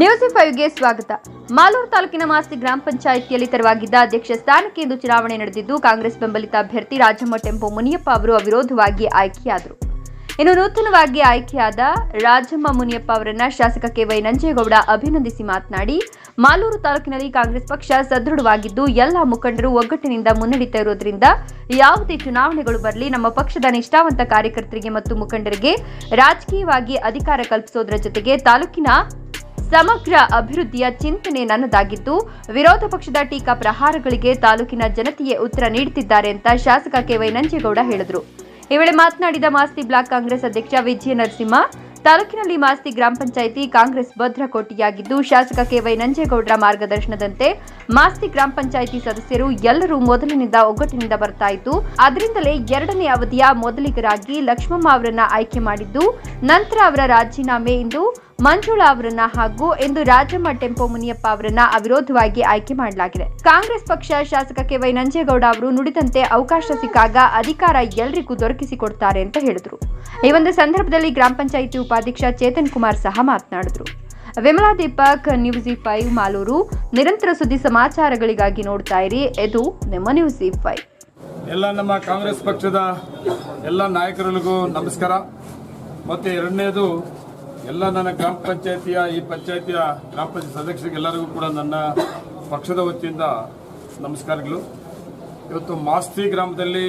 News ಫೈವ್ಗೆ ಸ್ವಾಗತ. ಮಾಲೂರು ತಾಲೂಕಿನ ಮಾಸ್ತಿ ಗ್ರಾಮ ಪಂಚಾಯಿತಿಯಲ್ಲಿ ತೆರವಾಗಿದ್ದ ಅಧ್ಯಕ್ಷ ಸ್ಥಾನಕ್ಕೆ ಇಂದು ಚುನಾವಣೆ ನಡೆದಿದ್ದು, ಕಾಂಗ್ರೆಸ್ ಬೆಂಬಲಿತ ಅಭ್ಯರ್ಥಿ ರಾಜಮ್ಮ ಟೆಂಪೋ ಮುನಿಯಪ್ಪ ಅವರು ಅವಿರೋಧವಾಗಿ ಆಯ್ಕೆಯಾದರು. ಇನ್ನು ನೂತನವಾಗಿ ಆಯ್ಕೆಯಾದ ರಾಜಮ್ಮ ಮುನಿಯಪ್ಪ ಅವರನ್ನ ಶಾಸಕ ಕೆ ವೈ ನಂಜೇಗೌಡ ಅಭಿನಂದಿಸಿ ಮಾತನಾಡಿ, ಮಾಲೂರು ತಾಲೂಕಿನಲ್ಲಿ ಕಾಂಗ್ರೆಸ್ ಪಕ್ಷ ಸದೃಢವಾಗಿದ್ದು, ಎಲ್ಲ ಮುಖಂಡರು ಒಗ್ಗಟ್ಟಿನಿಂದ ಮುನ್ನಡೀತಾ ಇರೋದ್ರಿಂದ ಯಾವುದೇ ಚುನಾವಣೆಗಳು ಬರಲಿ, ನಮ್ಮ ಪಕ್ಷದ ನಿಷ್ಠಾವಂತ ಕಾರ್ಯಕರ್ತರಿಗೆ ಮತ್ತು ಮುಖಂಡರಿಗೆ ರಾಜಕೀಯವಾಗಿ ಅಧಿಕಾರ ಕಲ್ಪಿಸೋದರ ಜೊತೆಗೆ ತಾಲೂಕಿನ ಸಮಗ್ರ ಅಭಿವೃದ್ಧಿಯ ಚಿಂತನೆ ನನ್ನದಾಗಿದ್ದು, ವಿರೋಧ ಪಕ್ಷದ ಟೀಕಾ ಪ್ರಹಾರಗಳಿಗೆ ತಾಲೂಕಿನ ಜನತೆಯೇ ಉತ್ತರ ನೀಡುತ್ತಿದ್ದಾರೆ ಅಂತ ಶಾಸಕ ಕೆವೈ ನಂಜೇಗೌಡ ಹೇಳಿದರು. ಈ ವೇಳೆ ಮಾತನಾಡಿದ ಮಾಸ್ತಿ ಬ್ಲಾಕ್ ಕಾಂಗ್ರೆಸ್ ಅಧ್ಯಕ್ಷ ವಿಜಯ ನರಸಿಂಹ ತಾಲೂಕಿನಲ್ಲಿ ಮಾಸ್ತಿ ಗ್ರಾಮ ಪಂಚಾಯಿತಿ ಕಾಂಗ್ರೆಸ್ ಭದ್ರಕೋಟೆಯಾಗಿದ್ದು ಶಾಸಕ ಕೆವೈ ನಂಜೇಗೌಡರ ಮಾರ್ಗದರ್ಶನದಂತೆ ಮಾಸ್ತಿ ಗ್ರಾಮ ಪಂಚಾಯಿತಿ ಸದಸ್ಯರು ಎಲ್ಲರೂ ಮೊದಲಿನಿಂದ ಒಗ್ಗಟ್ಟಿನಿಂದ ಬರ್ತಾ ಇದ್ದು, ಅದರಿಂದಲೇ ಎರಡನೇ ಅವಧಿಯ ಮೊದಲಿಗರಾಗಿ ಲಕ್ಷ್ಮಮ್ಮ ಅವರನ್ನ ಆಯ್ಕೆ ಮಾಡಿದ್ದು, ನಂತರ ಅವರ ರಾಜೀನಾಮೆ ಇಂದು ಮಂಜುಳಾ ಅವರನ್ನ ಹಾಗೂ ಇಂದು ರಾಜಮ್ಮ ಟೆಂಪೋ ಮುನಿಯಪ್ಪ ಅವರನ್ನ ಅವಿರೋಧವಾಗಿ ಆಯ್ಕೆ ಮಾಡಲಾಗಿದೆ. ಕಾಂಗ್ರೆಸ್ ಪಕ್ಷ ಶಾಸಕ ಕೆ ವೈ ನಂಜೇಗೌಡ ಅವರು ನುಡಿದಂತೆ ಅವಕಾಶ ಸಿಕ್ಕಾಗ ಅಧಿಕಾರ ಎಲ್ರಿಗೂ ದೊರಕಿಸಿಕೊಡ್ತಾರೆ ಅಂತ ಹೇಳಿದ್ರು. ಈ ಒಂದು ಸಂದರ್ಭದಲ್ಲಿ ಗ್ರಾಮ ಪಂಚಾಯಿತಿ ಉಪಾಧ್ಯಕ್ಷ ಚೇತನ್ ಕುಮಾರ್ ಸಹ ಮಾತನಾಡಿದರು. Vimala Deepak, news five, Malur. ನಿರಂತರ ಸುದ್ದಿ ಸಮಾಚಾರಗಳಿಗಾಗಿ ನೋಡ್ತಾ ಇರಿ. ಇದು ನಿಮ್ಮ ನ್ಯೂಸ್ ಫೈವ್. ಎಲ್ಲ ನಮ್ಮ ಕಾಂಗ್ರೆಸ್ ಪಕ್ಷದ ಎಲ್ಲ ನಾಯಕರಿಗೂ ನಮಸ್ಕಾರ. ಮತ್ತು ಎರಡನೇದು, ಎಲ್ಲ ನನ್ನ ಗ್ರಾಮ ಪಂಚಾಯತಿಯ, ಈ ಪಂಚಾಯತಿಯ ಗ್ರಾಮ ಪಂಚಾಯತ್ ಸದಸ್ಯರಿಗೆಲ್ಲರಿಗೂ ಕೂಡ ನನ್ನ ಪಕ್ಷದ ವತಿಯಿಂದ ನಮಸ್ಕಾರಗಳು. ಇವತ್ತು ಮಾಸ್ತಿ ಗ್ರಾಮದಲ್ಲಿ,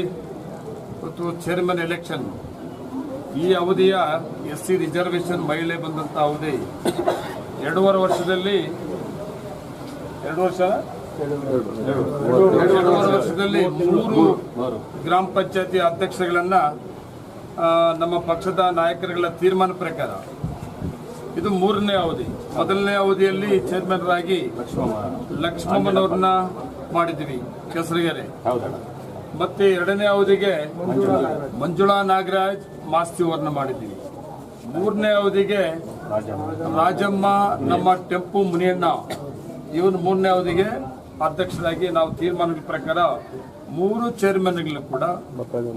ಇವತ್ತು ಚೇರ್ಮನ್ ಎಲೆಕ್ಷನ್ ಈ ಅವಧಿಯ ಎಸ್ ಸಿ ರಿಸರ್ವೇಷನ್ ಮಹಿಳೆ ಬಂದಂಥ ಅವಧಿ ಎರಡೂವರೆ ವರ್ಷದಲ್ಲಿ ಎರಡು ವರ್ಷ? ಎರಡೂವರೆ ವರ್ಷದಲ್ಲಿ ಮೂರು ಗ್ರಾಮ ಪಂಚಾಯತಿ ಅಧ್ಯಕ್ಷಗಳನ್ನ ನಮ್ಮ ಪಕ್ಷದ ನಾಯಕರುಗಳ ತೀರ್ಮಾನ ಪ್ರಕಾರ. ಇದು ಮೂರನೇ ಅವಧಿ. ಮೊದಲನೇ ಅವಧಿಯಲ್ಲಿ ಚೇರ್ಮನ್ ಆಗಿ ಲಕ್ಷ್ಮಮ್ಮನವ್ರನ್ನ ಮಾಡಿದ್ವಿ ಕೆಸರಿಗೆರೆ. ಮತ್ತೆ ಎರಡನೇ ಅವಧಿಗೆ ಮಂಜುಳಾ ನಾಗರಾಜ್, ಮಾಸ್ತಿ ವರ್ಣ ಮಾಡಿದ್ದೀವಿ. ಮೂರನೇ ಅವಧಿಗೆ ರಾಜಮ್ಮ ನಮ್ಮ ಟೆಂಪು ಮುನಿಯಣ್ಣ, ಇವನು ಮೂರನೇ ಅವಧಿಗೆ ಅಧ್ಯಕ್ಷರಾಗಿ ನಾವು ತೀರ್ಮಾನದ ಪ್ರಕಾರ ಮೂರು ಚೇರ್ಮನ್ಗಳು ಕೂಡ,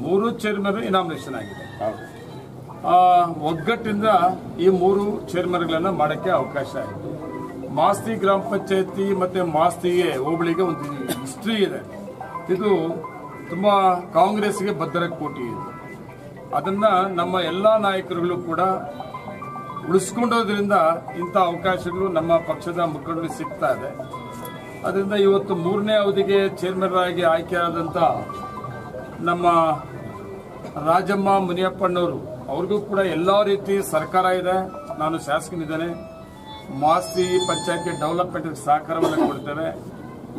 ಮೂರು ಚೇರ್ಮನ್ ಇನಾಮಿನೇಷನ್ ಆಗಿದೆ. ಒಗ್ಗಟ್ಟಿಂದ ಈ ಮೂರು ಚೇರ್ಮನ್ಗಳನ್ನ ಮಾಡಕ್ಕೆ ಅವಕಾಶ ಆಯಿತು. ಮಾಸ್ತಿ ಗ್ರಾಮ ಪಂಚಾಯತಿ ಮತ್ತೆ ಮಾಸ್ತಿಗೆ ಹೋಬಳಿಗೆ ಒಂದು ಹಿಸ್ಟ್ರಿ ಇದೆ. ಇದು ತುಂಬಾ ಕಾಂಗ್ರೆಸ್ಗೆ ಭದ್ರ ಕೋಟಿ ಇದೆ. ಅದನ್ನ ನಮ್ಮ ಎಲ್ಲಾ ನಾಯಕರುಗಳು ಕೂಡ ಉಳಿಸ್ಕೊಂಡೋದ್ರಿಂದ ಇಂಥ ಅವಕಾಶಗಳು ನಮ್ಮ ಪಕ್ಷದ ಮುಖಂಡರಿಗೆ ಸಿಗ್ತಾ ಇದೆ. ಅದರಿಂದ ಇವತ್ತು ಮೂರನೇ ಅವಧಿಗೆ ಚೇರ್ಮನ್ ಆಗಿ ಆಯ್ಕೆಯಾದಂಥ ನಮ್ಮ ರಾಜಮ್ಮ ಮುನಿಯಪ್ಪಣ್ಣವರು ಅವ್ರಿಗೂ ಕೂಡ ಎಲ್ಲ ರೀತಿ ಸರ್ಕಾರ ಇದೆ. ನಾನು ಶಾಸಕನಿದ್ದೇನೆ. ಮಾಸ್ತಿ ಪಂಚಾಯತಿ ಡೆವಲಪ್ಮೆಂಟ್ ಸಹಕಾರವನ್ನು ಕೊಡ್ತೇವೆ.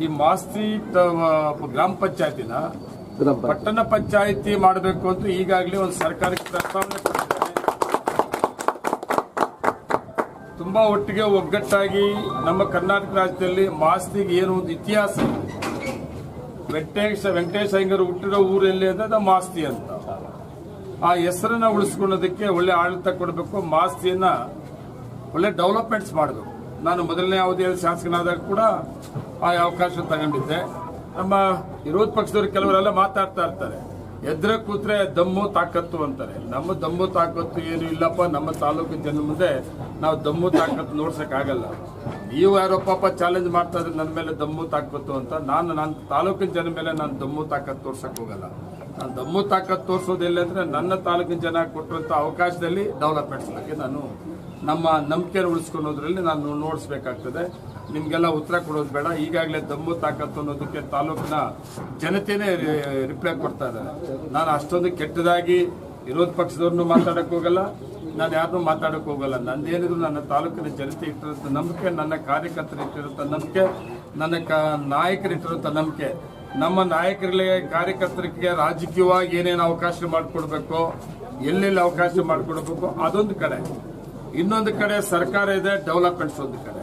ಈ ಮಾಸ್ತಿ ಗ್ರಾಮ ಪಂಚಾಯತಿನ ಪಟ್ಟಣ ಪಂಚಾಯಿತಿ ಮಾಡಬೇಕು ಅಂತ ಈಗಾಗಲೇ ಒಂದು ಸರ್ಕಾರಕ್ಕೆ ಪ್ರಸ್ತಾವನೆ ಕೊಟ್ಟಿದ್ದಾರೆ. ತುಂಬಾ ಒಟ್ಟಿಗೆ ಒಗ್ಗಟ್ಟಾಗಿ ನಮ್ಮ ಕರ್ನಾಟಕ ರಾಜ್ಯದಲ್ಲಿ ಮಾಸ್ತಿಗೆ ಏನು ಒಂದು ಇತಿಹಾಸ. ವೆಂಕಟೇಶ ವೆಂಕಟೇಶ ಅಯ್ಯಂಗರು ಹುಟ್ಟಿರೋ ಊರಲ್ಲಿ ಅದು ಮಾಸ್ತಿ ಅಂತ. ಆ ಹೆಸರನ್ನ ಉಳಿಸ್ಕೊಳ್ಳೋದಕ್ಕೆ ಒಳ್ಳೆ ಆಡಳಿತ ಕೊಡಬೇಕು, ಮಾಸ್ತಿಯನ್ನ ಒಳ್ಳೆ ಡೆವಲಪ್ಮೆಂಟ್ಸ್ ಮಾಡಬೇಕು. ನಾನು ಮೊದಲನೇ ಅವಧಿಯಲ್ಲಿ ಶಾಸಕನಾದಾಗ ಕೂಡ ಆ ಅವಕಾಶ ತಗೊಂಡಿದ್ದೆ. ನಮ್ಮ ವಿರೋಧ ಪಕ್ಷದವರು ಕೆಲವರೆಲ್ಲ ಮಾತಾಡ್ತಾ ಇರ್ತಾರೆ. ಎದ್ರ ಕೂತ್ರೆ ದಮ್ಮು ತಾಕತ್ತು ಅಂತಾರೆ. ನಮ್ಮ ದಮ್ಮು ತಾಕತ್ತು ಏನು ಇಲ್ಲಪ್ಪ, ನಮ್ಮ ತಾಲೂಕು ಜನ ಮುಂದೆ ನಾವು ದಮ್ಮು ತಾಕತ್ತು ನೋಡ್ಸಕ್ ಆಗಲ್ಲ. ನೀವು ಯಾರೋ ಪಾಪ ಚಾಲೆಂಜ್ ಮಾಡ್ತಾ ಇದ್ರೆ ನನ್ನ ಮೇಲೆ ದಮ್ಮು ತಾಕತ್ತು ಅಂತ, ನಾನು ನನ್ನ ತಾಲೂಕಿನ ಜನ ಮೇಲೆ ನಾನು ದಮ್ಮು ತಾಕತ್ತು ತೋರ್ಸಕ್ ಹೋಗಲ್ಲ. ನಾನು ದಮ್ಮು ತಾಕತ್ತು ತೋರಿಸೋದು ಎಲ್ಲಿ ಅಂದ್ರೆ ನನ್ನ ತಾಲೂಕಿನ ಜನ ಕೊಟ್ಟಿರುವಂತ ಅವಕಾಶದಲ್ಲಿ ಡೆವಲಪ್ಮೆಂಟ್ಸ್ ಬಗ್ಗೆ ನಾನು ನಮ್ಮ ನಂಬಿಕೆ ಉಳಿಸ್ಕೊಳ್ಳೋದ್ರಲ್ಲಿ ನಾನು ನೋಡಿಸ್ಬೇಕಾಗ್ತದೆ. ನಿಮಗೆಲ್ಲ ಉತ್ತರ ಕೊಡೋದು ಬೇಡ. ಈಗಾಗಲೇ ದಮ್ಮು ತಾಕತ್ತು ಅನ್ನೋದಕ್ಕೆ ತಾಲೂಕಿನ ಜನತೆನೇ ರಿಪ್ಲೈ ಕೊಡ್ತಾ ಇದ್ದಾರೆ. ನಾನು ಅಷ್ಟೊಂದು ಕೆಟ್ಟದಾಗಿ ವಿರೋಧ ಪಕ್ಷದವ್ರನ್ನು ಮಾತಾಡಕ್ಕೆ ಹೋಗಲ್ಲ. ನಾನು ಯಾರನ್ನೂ ಮಾತಾಡೋಕೆ ಹೋಗಲ್ಲ. ನಂದೇನಿದ್ರು ನನ್ನ ತಾಲೂಕಿನ ಜನತೆ ಇಟ್ಟಿರೋಂಥ ನಂಬಿಕೆ, ನನ್ನ ಕಾರ್ಯಕರ್ತರು ಇಟ್ಟಿರುವಂಥ ನಂಬಿಕೆ, ನನ್ನ ಕ ನಾಯಕರು ಇಟ್ಟಿರುವಂಥ ನಂಬಿಕೆ. ನಮ್ಮ ನಾಯಕರಿಗೆ ಕಾರ್ಯಕರ್ತರಿಗೆ ರಾಜಕೀಯವಾಗಿ ಏನೇನು ಅವಕಾಶ ಮಾಡಿಕೊಡ್ಬೇಕು, ಎಲ್ಲೆಲ್ಲಿ ಅವಕಾಶ ಮಾಡಿಕೊಡ್ಬೇಕು ಅದೊಂದು ಕಡೆ. ಇನ್ನೊಂದು ಕಡೆ ಸರ್ಕಾರ ಇದೆ ಡೆವಲಪ್ಮೆಂಟ್ಸ್ ಒಂದು ಕಡೆ.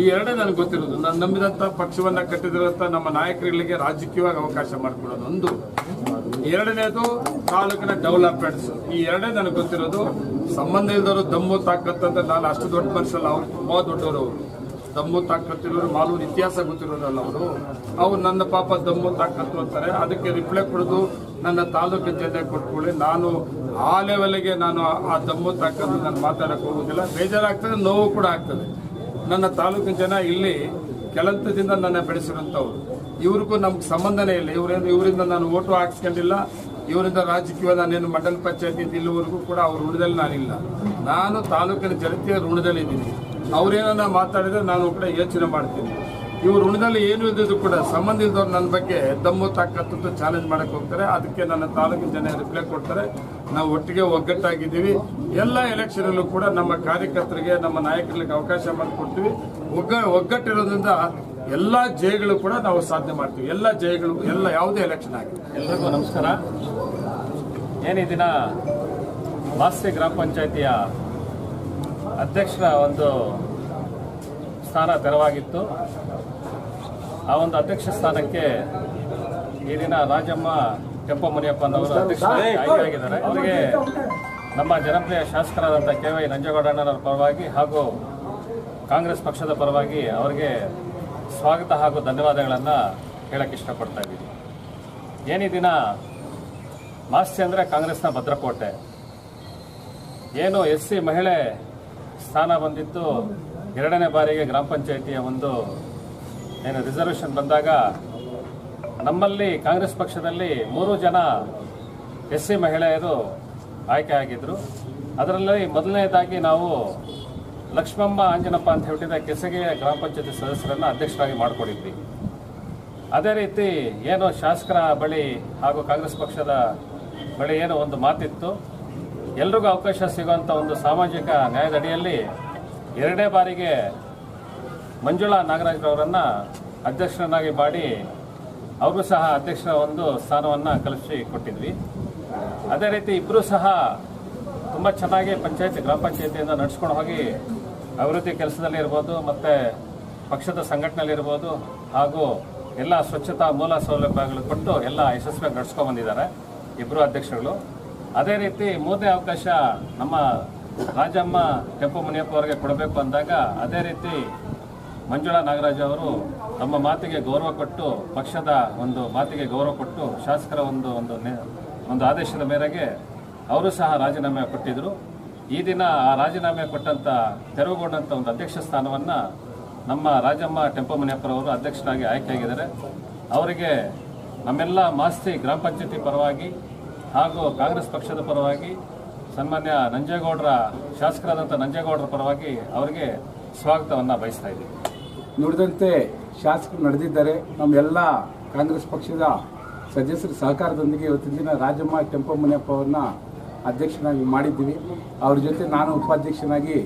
ಈ ಎರಡೇ ನನಗೆ ಗೊತ್ತಿರೋದು. ನಾನು ನಂಬಿದಂತ ಪಕ್ಷವನ್ನ ಕಟ್ಟಿದಿರುವಂತ ನಮ್ಮ ನಾಯಕರುಗಳಿಗೆ ರಾಜಕೀಯವಾಗಿ ಅವಕಾಶ ಮಾಡಿಕೊಡೋದು ಒಂದು. ಎರಡನೇದು ತಾಲೂಕಿನ ಡೆವಲಪ್ಮೆಂಟ್ಸ್ ಈ ಎರಡೇ ನನಗೆ ಗೊತ್ತಿರೋದು, ಸಂಬಂಧ ಇಲ್ದವರು ದಮ್ಮು ತಾಕತ್ತಂತ ನಾನು ಅಷ್ಟು ದೊಡ್ಡ ಮನುಷ್ಯಲ್ಲ, ಅವ್ರು ತುಂಬಾ ದೊಡ್ಡವರು. ಅವರು ದಮ್ಮು ತಾಕತ್ತಿರೋರು, ಮಾಲೂರು ಇತಿಹಾಸ ಗೊತ್ತಿರೋದಲ್ಲ ಅವರು. ಅವ್ರು ನನ್ನ ಪಾಪ ದಮ್ಮು ತಾಕತ್ತು ಅಂತಾರೆ. ಅದಕ್ಕೆ ರಿಪ್ಲೈ ಕೊಡೋದು ನನ್ನ ತಾಲೂಕು ಜನ ಕೊಟ್ಕೊಳ್ಳಿ. ನಾನು ಆ ಲೆವೆಲ್ಗೆ ನಾನು ಆ ದಮ್ಮು ತಾಕತ್ತು ನಾನು ಮಾತಾಡಕ್ಕೆ ಹೋಗೋದಿಲ್ಲ. ಬೇಜಾರಾಗ್ತದೆ, ನೋವು ಕೂಡ ಆಗ್ತದೆ. ನನ್ನ ತಾಲೂಕಿನ ಜನ ಇಲ್ಲಿ ಕೆಲಂತದಿಂದ ನನ್ನ ಬೆಳೆಸಿರೋಂಥವ್ರು ಇವ್ರಿಗೂ ನಮ್ಗೆ ಸಂಬಂಧನೇ ಇಲ್ಲ. ಇವರಿಂದ ಇವರಿಂದ ನಾನು ಓಟು ಹಾಕ್ಸ್ಕೊಂಡಿಲ್ಲ. ಇವರಿಂದ ರಾಜಕೀಯ ನಾನೇನು ಮಂಡಲ ಪಂಚಾಯತಿ ಇಲ್ಲಿವರೆಗೂ ಕೂಡ ಅವ್ರ ಋಣದಲ್ಲಿ ನಾನಿಲ್ಲ. ನಾನು ತಾಲೂಕಿನ ಜನತೆಯ ಋಣದಲ್ಲಿದ್ದೀನಿ. ಅವ್ರೇನ ಮಾತಾಡಿದ್ರೆ ನಾನು ಕೂಡ ಯೋಚನೆ ಮಾಡ್ತೀನಿ. ಇವ್ರ ಋಣದಲ್ಲಿ ಏನು ಇದ್ದಿದ್ರು ಕೂಡ ಸಂಬಂಧ ಇಲ್ದವ್ರು ನನ್ನ ಬಗ್ಗೆ ದಮ್ಮು ತಾಕತ್ತು ಚಾಲೆಂಜ್ ಮಾಡಕ್ ಹೋಗ್ತಾರೆ. ಅದಕ್ಕೆ ನನ್ನ ತಾಲೂಕಿನ ಜನ ರಿಪ್ಲೈ ಕೊಡ್ತಾರೆ. ನಾವು ಒಟ್ಟಿಗೆ ಒಗ್ಗಟ್ಟಾಗಿದ್ದೀವಿ. ಎಲ್ಲ ಎಲೆಕ್ಷನಲ್ಲೂ ಕೂಡ ನಮ್ಮ ಕಾರ್ಯಕರ್ತರಿಗೆ, ನಮ್ಮ ನಾಯಕರಿಗೆ ಅವಕಾಶ ಮಾಡಿಕೊಡ್ತೀವಿ. ಒಗ್ಗ, ಒಗ್ಗಟ್ಟಿರೋದ್ರಿಂದ ಎಲ್ಲ ಜಯಗಳು ಕೂಡ ನಾವು ಸಾಧನೆ ಮಾಡ್ತೀವಿ. ಎಲ್ಲ ಜಯಗಳು, ಎಲ್ಲ ಯಾವುದೇ ಎಲೆಕ್ಷನ್ ಆಗಿದೆ ಎಲ್ರಿಗೂ ನಮಸ್ಕಾರ. ಏನು ಈ ದಿನ ಮಾಸ್ತಿ ಗ್ರಾಮ ಪಂಚಾಯಿತಿಯ ಅಧ್ಯಕ್ಷರ ಒಂದು ಸ್ಥಾನ ತೆರವಾಗಿತ್ತು. ಆ ಒಂದು ಅಧ್ಯಕ್ಷ ಸ್ಥಾನಕ್ಕೆ ಈ ದಿನ ರಾಜಮ್ಮ ಕೆಂಪ ಮುನಿಯಪ್ಪನವರು ಅಧ್ಯಕ್ಷರಾಗಿ ಆಯ್ಕೆಯಾಗಿದ್ದಾರೆ. ಅವರಿಗೆ ನಮ್ಮ ಜನಪ್ರಿಯ ಶಾಸಕರಾದಂಥ ಕೆ ವೈ ನಂಜೇಗೌಡಣ್ಣನವರ ಪರವಾಗಿ ಹಾಗೂ ಕಾಂಗ್ರೆಸ್ ಪಕ್ಷದ ಪರವಾಗಿ ಅವರಿಗೆ ಸ್ವಾಗತ ಹಾಗೂ ಧನ್ಯವಾದಗಳನ್ನು ಹೇಳಕ್ಕೆ ಇಷ್ಟಪಡ್ತಾ ಇದ್ದೀನಿ. ಏನೇ ದಿನ ಮಾಸ್ತಿ ಅಂದರೆ ಕಾಂಗ್ರೆಸ್ನ ಭದ್ರಕೋಟೆ. ಏನು ಎಸ್ ಸಿ ಮಹಿಳೆ ಸ್ಥಾನ ಬಂದಿತ್ತು ಎರಡನೇ ಬಾರಿಗೆ ಗ್ರಾಮ ಪಂಚಾಯಿತಿಯ ಒಂದು ಏನು ರಿಸರ್ವೇಷನ್ ಬಂದಾಗ ನಮ್ಮಲ್ಲಿ ಕಾಂಗ್ರೆಸ್ ಪಕ್ಷದಲ್ಲಿ ಮೂರು ಜನ ಎಸ್ ಸಿ ಮಹಿಳೆಯರು ಆಯ್ಕೆ ಆಗಿದ್ದರು ಅದರಲ್ಲಿ ಮೊದಲನೇದಾಗಿ ನಾವು ಲಕ್ಷ್ಮಮ್ಮ ಆಂಜನಪ್ಪ ಅಂತ ಹೇಳ್ತಿದ್ದ ಕೆಸಗೆಯ ಗ್ರಾಮ ಪಂಚಾಯತಿ ಸದಸ್ಯರನ್ನು ಅಧ್ಯಕ್ಷರಾಗಿ ಮಾಡಿಕೊಂಡಿದ್ವಿ. ಅದೇ ರೀತಿ ಏನು ಶಾಸಕರ ಬಳಿ ಹಾಗೂ ಕಾಂಗ್ರೆಸ್ ಪಕ್ಷದ ಬಳಿ ಏನು ಒಂದು ಮಾತಿತ್ತು. ಎಲ್ರಿಗೂ ಅವಕಾಶ ಸಿಗುವಂಥ ಒಂದು ಸಾಮಾಜಿಕ ನ್ಯಾಯದ ಅಡಿಯಲ್ಲಿ ಎರಡನೇ ಬಾರಿಗೆ ಮಂಜುಳಾ ನಾಗರಾಜ್ರವರನ್ನು ಅಧ್ಯಕ್ಷರನ್ನಾಗಿ ಮಾಡಿ ಅವರು ಸಹ ಅಧ್ಯಕ್ಷರ ಒಂದು ಸ್ಥಾನವನ್ನು ಕಲಿಸಿ ಕೊಟ್ಟಿದ್ವಿ. ಅದೇ ರೀತಿ ಇಬ್ಬರೂ ಸಹ ತುಂಬ ಚೆನ್ನಾಗಿ ಪಂಚಾಯತಿ ಗ್ರಾಮ ಪಂಚಾಯತಿಯಿಂದ ನಡೆಸ್ಕೊಂಡು ಹೋಗಿ ಅಭಿವೃದ್ಧಿ ಕೆಲಸದಲ್ಲಿ ಇರ್ಬೋದು, ಮತ್ತು ಪಕ್ಷದ ಸಂಘಟನೆಯಲ್ಲಿ ಇರ್ಬೋದು, ಹಾಗೂ ಎಲ್ಲ ಸ್ವಚ್ಛತಾ ಮೂಲ ಸೌಲಭ್ಯಗಳು ಕೊಟ್ಟು ಎಲ್ಲ ಯಶಸ್ವಿಯಾಗಿ ನಡೆಸ್ಕೊಂಡ್ಬಂದಿದ್ದಾರೆ ಇಬ್ಬರು ಅಧ್ಯಕ್ಷರುಗಳು. ಅದೇ ರೀತಿ ಮೋದಿ ಅವಕಾಶ ನಮ್ಮ ರಾಜಮ್ಮ ಕೆಂಪು ಮುನಿಯಪ್ಪ ಅವರಿಗೆ ಕೊಡಬೇಕು ಅಂದಾಗ ಅದೇ ರೀತಿ ಮಂಜುಳಾ ನಾಗರಾಜ್ ಅವರು ತಮ್ಮ ಮಾತಿಗೆ ಗೌರವ ಕೊಟ್ಟು, ಪಕ್ಷದ ಒಂದು ಮಾತಿಗೆ ಗೌರವ ಕೊಟ್ಟು, ಶಾಸಕರ ಒಂದು ಒಂದು ಒಂದು ಆದೇಶದ ಮೇರೆಗೆ ಅವರು ಸಹ ರಾಜೀನಾಮೆ ಕೊಟ್ಟಿದ್ದರು ಈ ದಿನ ಆ ರಾಜೀನಾಮೆ ಕೊಟ್ಟಂಥ ತೆರವುಗೊಂಡಂಥ ಒಂದು ಅಧ್ಯಕ್ಷ ಸ್ಥಾನವನ್ನು ನಮ್ಮ ರಾಜಮ್ಮ ಟೆಂಪೋ ಮುನಿಯಪ್ಪರವರು ಅಧ್ಯಕ್ಷರಾಗಿ ಆಯ್ಕೆಯಾಗಿದ್ದಾರೆ. ಅವರಿಗೆ ನಮ್ಮೆಲ್ಲ ಮಾಸ್ತಿ ಗ್ರಾಮ ಪಂಚಾಯತಿ ಪರವಾಗಿ ಹಾಗೂ ಕಾಂಗ್ರೆಸ್ ಪಕ್ಷದ ಪರವಾಗಿ ಸನ್ಮಾನ್ಯ ನಂಜೇಗೌಡರ ಶಾಸಕರಾದಂಥ ನಂಜೇಗೌಡರ ಪರವಾಗಿ ಅವರಿಗೆ ಸ್ವಾಗತವನ್ನು ಬಯಸ್ತಾ ಇದ್ದೀವಿ ನುಡಿದಂತೆ ಶಾಸಕರು ನಡೆದಿದ್ದಾರೆ. ನಮ್ಮೆಲ್ಲ ಕಾಂಗ್ರೆಸ್ ಪಕ್ಷದ ಸದಸ್ಯರ ಸಹಕಾರದೊಂದಿಗೆ ಇವತ್ತಿನ ದಿನ ರಾಜಮ್ಮ ಕೆಂಪಮ್ಮನಪ್ಪ ಅವ್ರನ್ನ ಅಧ್ಯಕ್ಷನಾಗಿ ಮಾಡಿದ್ದೀವಿ. ಅವ್ರ ಜೊತೆ ನಾನು ಉಪಾಧ್ಯಕ್ಷನಾಗಿ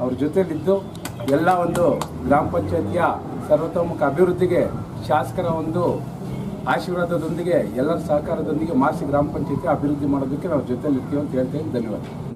ಅವ್ರ ಜೊತೆಯಲ್ಲಿದ್ದು ಎಲ್ಲ ಒಂದು ಗ್ರಾಮ ಪಂಚಾಯತಿಯ ಸರ್ವತೋಮುಖ ಅಭಿವೃದ್ಧಿಗೆ ಶಾಸಕರ ಒಂದು ಆಶೀರ್ವಾದದೊಂದಿಗೆ ಎಲ್ಲರ ಸಹಕಾರದೊಂದಿಗೆ ಮಾಸಿ ಗ್ರಾಮ ಪಂಚಾಯತಿ ಅಭಿವೃದ್ಧಿ ಮಾಡೋದಕ್ಕೆ ನಾವು ಜೊತೆಲಿರ್ತೀವಿ ಅಂತ ಹೇಳ್ತೇನೆ. ಧನ್ಯವಾದ.